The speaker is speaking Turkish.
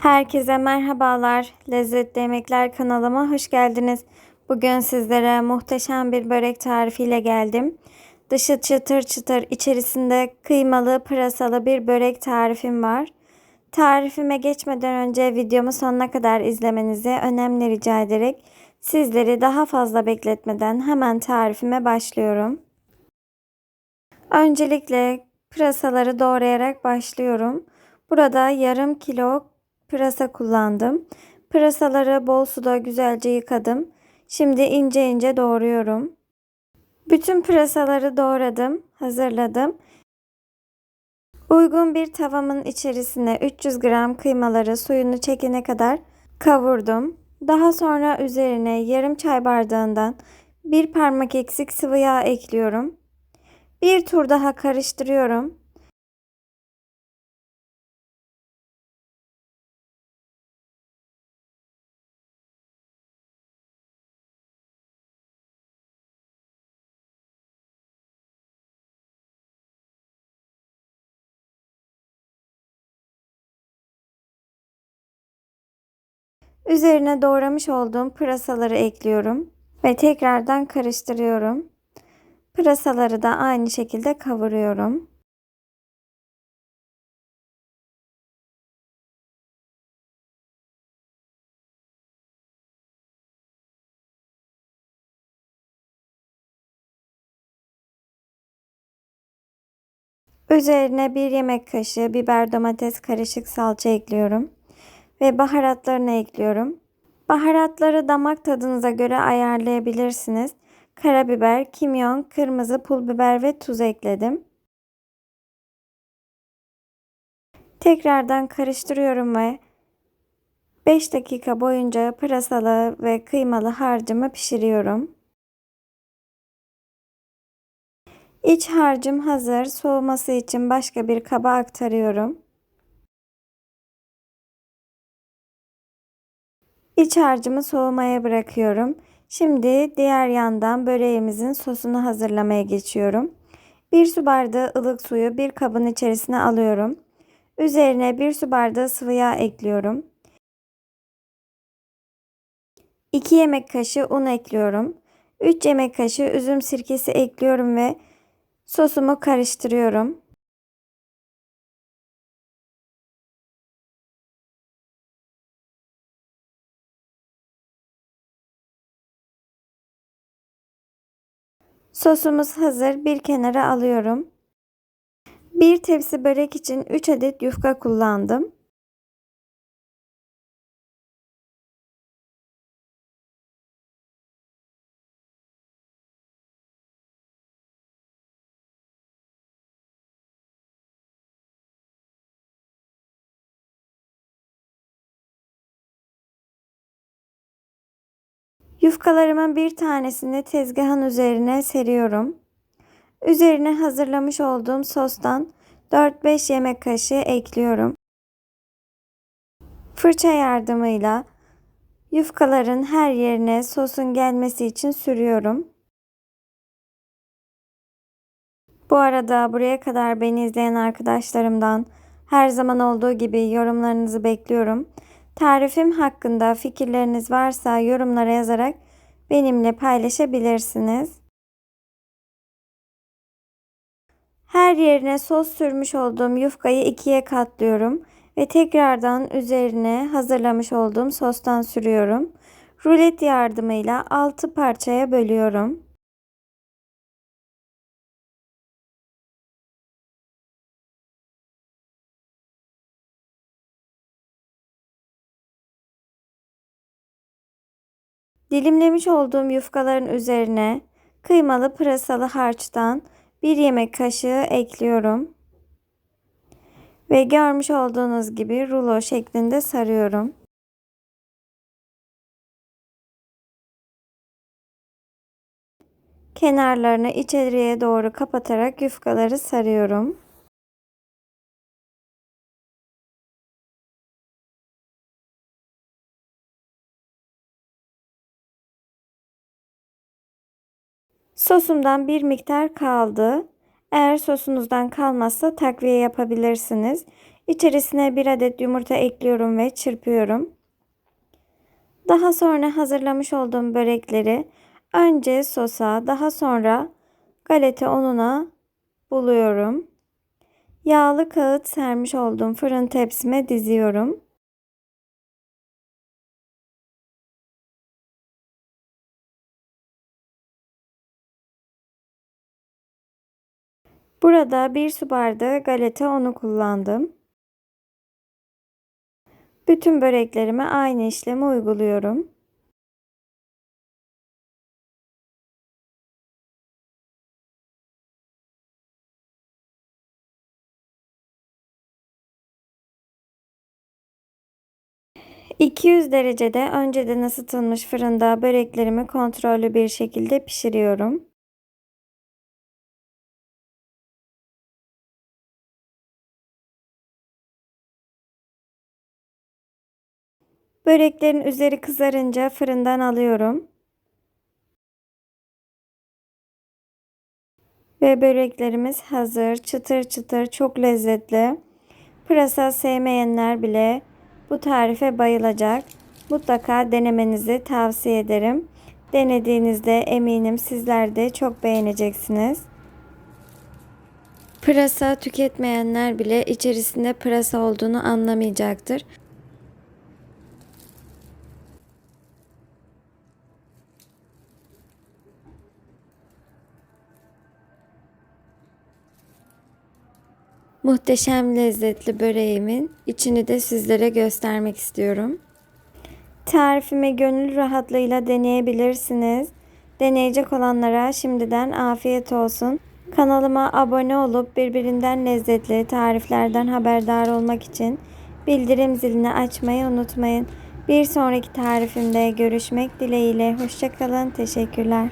Herkese merhabalar. Lezzetli Yemekler kanalıma hoş geldiniz. Bugün sizlere muhteşem bir börek tarifiyle geldim. Dışı çıtır çıtır, içerisinde kıymalı, pırasalı bir börek tarifim var. Tarifime geçmeden önce videomu sonuna kadar izlemenizi önemli rica ederek sizleri daha fazla bekletmeden hemen tarifime başlıyorum. Öncelikle pırasaları doğrayarak başlıyorum. Burada yarım kilo pırasa kullandım. Pırasaları bol suda güzelce yıkadım. Şimdi ince ince doğruyorum. Bütün pırasaları doğradım, hazırladım. Uygun bir tavamın içerisine 300 gram kıymaları suyunu çekene kadar kavurdum. Daha sonra üzerine yarım çay bardağından bir parmak eksik sıvı yağ ekliyorum. Bir tur daha karıştırıyorum. Üzerine doğramış olduğum pırasaları ekliyorum ve tekrardan karıştırıyorum. Pırasaları da aynı şekilde kavuruyorum. Üzerine bir yemek kaşığı biber domates karışık salça ekliyorum ve baharatlarını ekliyorum. Baharatları damak tadınıza göre ayarlayabilirsiniz. Karabiber, kimyon, kırmızı pul biber ve tuz ekledim. Tekrardan karıştırıyorum ve 5 dakika boyunca pırasalı ve kıymalı harcımı pişiriyorum. İç harcım hazır. Soğuması için başka bir kaba aktarıyorum. İç harcımı soğumaya bırakıyorum. Şimdi diğer yandan böreğimizin sosunu hazırlamaya geçiyorum. Bir su bardağı ılık suyu bir kabın içerisine alıyorum. Üzerine bir su bardağı sıvı yağ ekliyorum. 2 yemek kaşığı un ekliyorum. 3 yemek kaşığı üzüm sirkesi ekliyorum ve sosumu karıştırıyorum. Sosumuz hazır. Bir kenara alıyorum. Bir tepsi börek için 3 adet yufka kullandım. Yufkalarımın bir tanesini tezgahın üzerine seriyorum. Üzerine hazırlamış olduğum sostan 4-5 yemek kaşığı ekliyorum. Fırça yardımıyla yufkaların her yerine sosun gelmesi için sürüyorum. Bu arada buraya kadar beni izleyen arkadaşlarımdan her zaman olduğu gibi yorumlarınızı bekliyorum. Tarifim hakkında fikirleriniz varsa yorumlara yazarak benimle paylaşabilirsiniz. Her yerine sos sürmüş olduğum yufkayı ikiye katlıyorum ve tekrardan üzerine hazırlamış olduğum sostan sürüyorum. Rulet yardımıyla 6 parçaya bölüyorum. Dilimlemiş olduğum yufkaların üzerine kıymalı pırasalı harçtan bir yemek kaşığı ekliyorum. Ve görmüş olduğunuz gibi rulo şeklinde sarıyorum. Kenarlarını içeriye doğru kapatarak yufkaları sarıyorum. Sosumdan bir miktar kaldı. Eğer sosunuzdan kalmazsa takviye yapabilirsiniz. İçerisine bir adet yumurta ekliyorum ve çırpıyorum. Daha sonra hazırlamış olduğum börekleri önce sosa, daha sonra galeta ununa buluyorum. Yağlı kağıt sermiş olduğum fırın tepsime diziyorum. Burada bir su bardağı galeta unu kullandım. Bütün böreklerime aynı işlemi uyguluyorum. ...200 derecede önceden ısıtılmış fırında böreklerimi kontrollü bir şekilde pişiriyorum. Böreklerin üzeri kızarınca fırından alıyorum. Ve böreklerimiz hazır. Çıtır çıtır çok lezzetli. Pırasa sevmeyenler bile bu tarife bayılacak. Mutlaka denemenizi tavsiye ederim. Denediğinizde eminim sizler de çok beğeneceksiniz. Pırasa tüketmeyenler bile içerisinde pırasa olduğunu anlamayacaktır. Muhteşem lezzetli böreğimin içini de sizlere göstermek istiyorum. Tarifimi gönül rahatlığıyla deneyebilirsiniz. Deneyecek olanlara şimdiden afiyet olsun. Kanalıma abone olup birbirinden lezzetli tariflerden haberdar olmak için bildirim zilini açmayı unutmayın. Bir sonraki tarifimde görüşmek dileğiyle. Hoşçakalın. Teşekkürler.